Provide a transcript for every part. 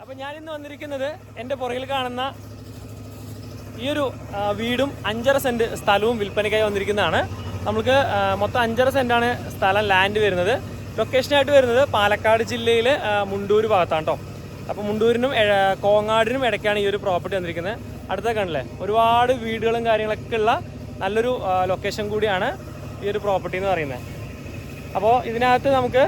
അപ്പോൾ ഞാൻ ഇന്ന് വന്നിരിക്കുന്നത് എന്റെ പുറകിൽ കാണുന്ന ഈ ഒരു വീടും അഞ്ചര സെന്റ് സ്ഥലവും വിൽപ്പനയ്ക്കായി വന്നിരിക്കുന്നതാണ്. നമുക്ക് മൊത്തം അഞ്ചര സെന്റാണ് സ്ഥലം ലാൻഡ് വരുന്നത്. ലൊക്കേഷനായിട്ട് വരുന്നത് പാലക്കാട് ജില്ലയിൽ മുണ്ടൂർ ഭാഗത്താണ് കേട്ടോ അപ്പോൾ മുണ്ടൂരിനും കോങ്ങാടിനും ഇടയ്ക്കാണ് ഈ ഒരു പ്രോപ്പർട്ടി വന്നിരിക്കുന്നത്. അടുത്ത കണ്ടില്ലേ ഒരുപാട് വീടുകളും കാര്യങ്ങളൊക്കെ ഉള്ള നല്ലൊരു ലൊക്കേഷൻ കൂടിയാണ് ഈ ഒരു പ്രോപ്പർട്ടി എന്ന് പറയുന്നത്. അപ്പോൾ ഇതിനകത്ത് നമുക്ക്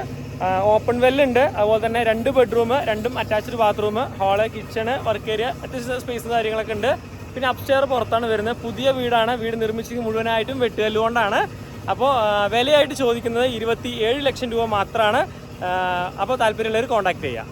ഓപ്പൺ വെല്ലുണ്ട് അതുപോലെ തന്നെ രണ്ട് ബെഡ്റൂം രണ്ടും attached bathroom hall kitchen work area അത്യാവശ്യം സ്പേസ് കാര്യങ്ങളൊക്കെ ഉണ്ട്. പിന്നെ അപ്സ്റ്റെയർ പുറത്താണ് വരുന്നത്. പുതിയ വീടാണ്. വീട് നിർമ്മിച്ചത് മുഴുവനായിട്ടും വെട്ടുകല്ലുകൊണ്ടാണ് അപ്പോൾ വിലയായിട്ട് ചോദിക്കുന്നത് ഇരുപത്തി ഏഴ് ലക്ഷം രൂപ മാത്രമാണ്. അപ്പോൾ താല്പര്യമുള്ളവർ കോൺടാക്ട് ചെയ്യുക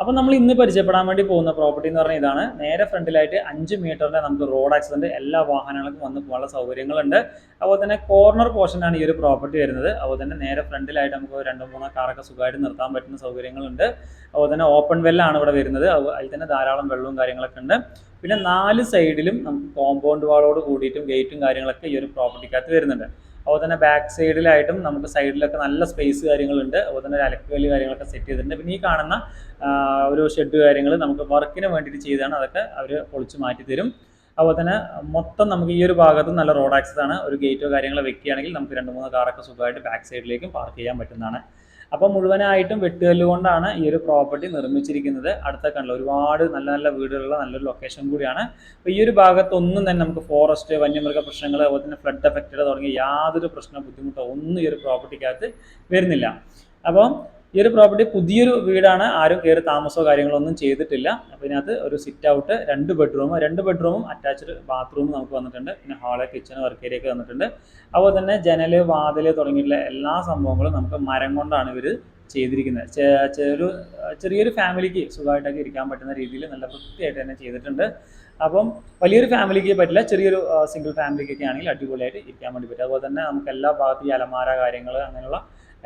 അപ്പോൾ നമ്മൾ ഇന്ന് പരിചയപ്പെടാൻ വേണ്ടി പോകുന്ന പ്രോപ്പർട്ടി എന്ന് പറഞ്ഞാൽ ഇതാണ്. നേരെ ഫ്രണ്ടിലായിട്ട് അഞ്ച് മീറ്ററിന്റെ നമുക്ക് റോഡ് ആക്സിഡന്റ് എല്ലാ വാഹനങ്ങൾക്കും വന്ന് പോകാനുള്ള സൗകര്യങ്ങളുണ്ട്. അതുപോലെ തന്നെ കോർണർ പോർഷനാണ് ഈ ഒരു പ്രോപ്പർട്ടി വരുന്നത്. അതുപോലെ തന്നെ നേരെ ഫ്രണ്ടിലായിട്ട് നമുക്ക് രണ്ടോ മൂന്നോ കാറൊക്കെ സുഖമായിട്ട് നിർത്താൻ പറ്റുന്ന സൗകര്യങ്ങളുണ്ട്. അതുപോലെ തന്നെ ഓപ്പൺ വെല്ലാണ് ഇവിടെ വരുന്നത്. അതിൽ തന്നെ ധാരാളം വെള്ളവും കാര്യങ്ങളൊക്കെ ഉണ്ട്. പിന്നെ നാല് സൈഡിലും നമുക്ക് കോമ്പൗണ്ട് വാളോട് കൂടിയിട്ടും ഗേറ്റും കാര്യങ്ങളൊക്കെ ഈ ഒരു പ്രോപ്പർട്ടിക്കകത്ത് വരുന്നുണ്ട്. അതുപോലെ തന്നെ ബാക്ക് സൈഡിലായിട്ടും നമുക്ക് സൈഡിലൊക്കെ നല്ല സ്പേസ് കാര്യങ്ങളുണ്ട്. അതുപോലെ തന്നെ ഒരു അലക്കുകല്ല് കാര്യങ്ങളൊക്കെ സെറ്റ് ചെയ്തിട്ടുണ്ട്. പിന്നെ ഈ കാണുന്ന ഒരു ഷെഡ് കാര്യങ്ങൾ നമുക്ക് വർക്കിന് വേണ്ടിയിട്ട് ചെയ്താണ്. അതൊക്കെ അവർ പൊളിച്ച് മാറ്റി തരും. അതുപോലെ തന്നെ മൊത്തം നമുക്ക് ഈ ഒരു ഭാഗത്ത് നല്ല റോഡ് ആക്സസ് ആണ്. ഒരു ഗേറ്റോ കാര്യങ്ങളോ വെക്കുകയാണെങ്കിൽ നമുക്ക് രണ്ട് മൂന്ന് കാറൊക്കെ സുഖമായിട്ട് ബാക്ക് സൈഡിലേക്കും പാർക്ക് ചെയ്യാൻ പറ്റുന്നതാണ്. അപ്പോൾ മുഴുവനായിട്ടും വെട്ടുകല്ല് കൊണ്ടാണ് ഈ ഒരു പ്രോപ്പർട്ടി നിർമ്മിച്ചിരിക്കുന്നത്. അടുത്ത കണ്ടില്ല ഒരുപാട് നല്ല നല്ല വീടുകളുള്ള നല്ലൊരു ലൊക്കേഷൻ കൂടിയാണ്. അപ്പോൾ ഈ ഒരു ഭാഗത്തൊന്നും തന്നെ നമുക്ക് ഫോറസ്റ്റ് വന്യമൃഗ പ്രശ്നങ്ങൾ അതുപോലെ തന്നെ ഫ്ലഡ് എഫക്റ്റഡ് തുടങ്ങിയ യാതൊരു പ്രശ്ന ബുദ്ധിമുട്ടോ ഒന്നും ഈ ഒരു പ്രോപ്പർട്ടിക്കകത്ത് വരുന്നില്ല. അപ്പം ഈ ഒരു പ്രോപ്പർട്ടി പുതിയൊരു വീടാണ്. ആരും കയറി താമസമോ കാര്യങ്ങളോ ഒന്നും ചെയ്തിട്ടില്ല. അപ്പോൾ ഇതിനകത്ത് ഒരു സിറ്റ് ഔട്ട് രണ്ട് ബെഡ്റൂം രണ്ട് ബെഡ്റൂമും അറ്റാച്ച്ഡ് ബാത്റൂം നമുക്ക് വന്നിട്ടുണ്ട്. പിന്നെ ഹാൾ കിച്ചൺ വർക്ക് ഏരിയ ഒക്കെ വന്നിട്ടുണ്ട്. അതുപോലെ തന്നെ ജനൽ വാതിൽ തുടങ്ങിയിട്ടുള്ള എല്ലാ സംഭവങ്ങളും നമുക്ക് മരം കൊണ്ടാണ് ഇവർ ചെയ്തിരിക്കുന്നത്. ചെറു ചെറിയൊരു ഫാമിലിക്ക് സുഖമായിട്ടൊക്കെ ഇരിക്കാൻ പറ്റുന്ന രീതിയിൽ നല്ല വൃത്തിയായിട്ട് തന്നെ ചെയ്തിട്ടുണ്ട്. അപ്പം വലിയൊരു ഫാമിലിക്ക് പറ്റില്ല ചെറിയൊരു സിംഗിൾ ഫാമിലിക്കൊക്കെ ആണെങ്കിൽ അടിപൊളിയായിട്ട് ഇരിക്കാൻ വേണ്ടി പറ്റും. അതുപോലെ തന്നെ നമുക്ക് എല്ലാ ഭാഗത്തും ഈ അലമാര കാര്യങ്ങൾ അങ്ങനെയുള്ള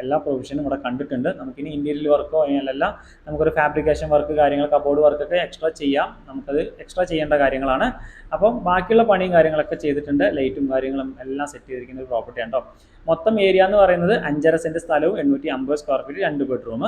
എല്ലാ പ്രൊവിഷനും ഇവിടെ കണ്ടിട്ടുണ്ട്. നമുക്കിനി ഇന്റീരിയൽ വർക്കോ അങ്ങനെയല്ല നമുക്കൊരു ഫാബ്രിക്കേഷൻ വർക്ക് കാര്യങ്ങൾ കബോർഡ് വർക്കൊക്കെ എക്സ്ട്രാ ചെയ്യാം. നമുക്കത് എക്സ്ട്രാ ചെയ്യേണ്ട കാര്യങ്ങളാണ്. അപ്പം ബാക്കിയുള്ള പണിയും കാര്യങ്ങളൊക്കെ ചെയ്തിട്ടുണ്ട്. ലൈറ്റും കാര്യങ്ങളും എല്ലാം സെറ്റ് ചെയ്തിരിക്കുന്ന ഒരു പ്രോപ്പർട്ടിയാണ് ഉണ്ടോ മൊത്തം ഏരിയ എന്ന് പറയുന്നത് അഞ്ചര സെന്റ് സ്ഥലവും എണ്ണൂറ്റി അമ്പത് സ്ക്വയർ ഫീറ്റ് രണ്ട് ബെഡ്റൂം.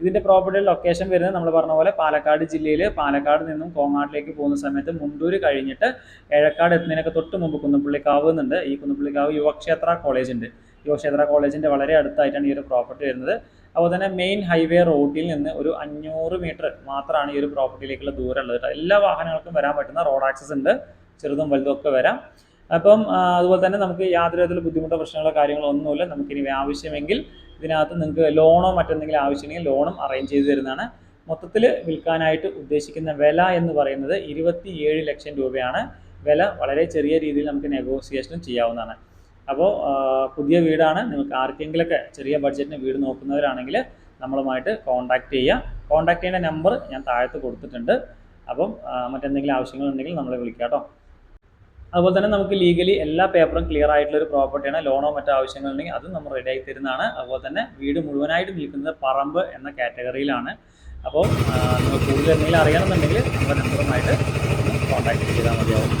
ഇതിന്റെ പ്രോപ്പർട്ടി ലൊക്കേഷൻ വരുന്നത് നമ്മൾ പറഞ്ഞ പോലെ പാലക്കാട് ജില്ലയിൽ പാലക്കാട് നിന്നും കോങ്ങാട്ടിലേക്ക് പോകുന്ന സമയത്ത് മുണ്ടൂര് കഴിഞ്ഞിട്ട് ഏഴക്കാട് എത്തുന്നതിനൊക്കെ തൊട്ട് മുമ്പ് കുന്നപ്പള്ളിക്കാവ് എന്നുണ്ട്. ഈ കുന്നപ്പള്ളിക്കാവ് യുവക്ഷേത്ര കോളേജ് ഉണ്ട്. യുവക്ഷേത്ര കോളേജിന്റെ വളരെ അടുത്തായിട്ടാണ് ഈ ഒരു പ്രോപ്പർട്ടി വരുന്നത്. അതുപോലെ തന്നെ മെയിൻ ഹൈവേ റോഡിൽ നിന്ന് ഒരു അഞ്ഞൂറ് മീറ്റർ മാത്രമാണ് ഈ ഒരു പ്രോപ്പർട്ടിയിലേക്കുള്ള ദൂരം ഉള്ളത് കേട്ടോ. എല്ലാ വാഹനങ്ങൾക്കും വരാൻ പറ്റുന്ന റോഡ് ആക്സസ് ഉണ്ട്. ചെറുതും വലുതും ഒക്കെ വരാം. അപ്പം അതുപോലെ തന്നെ നമുക്ക് യാതൊരു വിധത്തിലുള്ള ബുദ്ധിമുട്ടോ പ്രശ്നങ്ങളോ കാര്യങ്ങളോ ഒന്നുമില്ല. നമുക്കിനി ആവശ്യമെങ്കിൽ ഇതിനകത്ത് നിങ്ങൾക്ക് ലോണോ മറ്റെന്തെങ്കിലും ആവശ്യമുണ്ടെങ്കിൽ ലോണും അറേഞ്ച് ചെയ്ത് തരുന്നതാണ്. മൊത്തത്തിൽ വിൽക്കാനായിട്ട് ഉദ്ദേശിക്കുന്ന വില എന്ന് പറയുന്നത് ഇരുപത്തി ഏഴ് ലക്ഷം രൂപയാണ്. വില വളരെ ചെറിയ രീതിയിൽ നമുക്ക് നെഗോസിയേഷനും ചെയ്യാവുന്നതാണ്. അപ്പോൾ പുതിയ വീടാണ്. നിങ്ങൾക്ക് ആർക്കെങ്കിലൊക്കെ ചെറിയ ബഡ്ജറ്റിന് വീട് നോക്കുന്നവരാണെങ്കിൽ നമ്മളുമായിട്ട് കോൺടാക്ട് ചെയ്യുക. കോൺടാക്ട് ചെയ്യേണ്ട നമ്പർ ഞാൻ താഴത്ത് കൊടുത്തിട്ടുണ്ട്. അപ്പം മറ്റെന്തെങ്കിലും ആവശ്യങ്ങളുണ്ടെങ്കിൽ നമ്മളെ വിളിക്കാം കേട്ടോ. അതുപോലെ തന്നെ നമുക്ക് ലീഗലി എല്ലാ പേപ്പറും ക്ലിയർ ആയിട്ടുള്ള ഒരു പ്രോപ്പർട്ടിയാണ് ലോണോ മറ്റോ ആവശ്യങ്ങളുണ്ടെങ്കിൽ അതും നമ്മൾ റെഡി ആക്കി തരുന്നതാണ്. അതുപോലെ തന്നെ വീട് മുഴുവനായിട്ട് നിൽക്കുന്നത് പറമ്പ് എന്ന കാറ്റഗറിയിലാണ് അപ്പോൾ നിങ്ങൾ കൂടുതൽ എന്തെങ്കിലും അറിയണമെന്നുണ്ടെങ്കിൽ നമ്മുടെ നമ്പറുമായിട്ട് കോൺടാക്ട് ചെയ്താൽ മതിയാവും.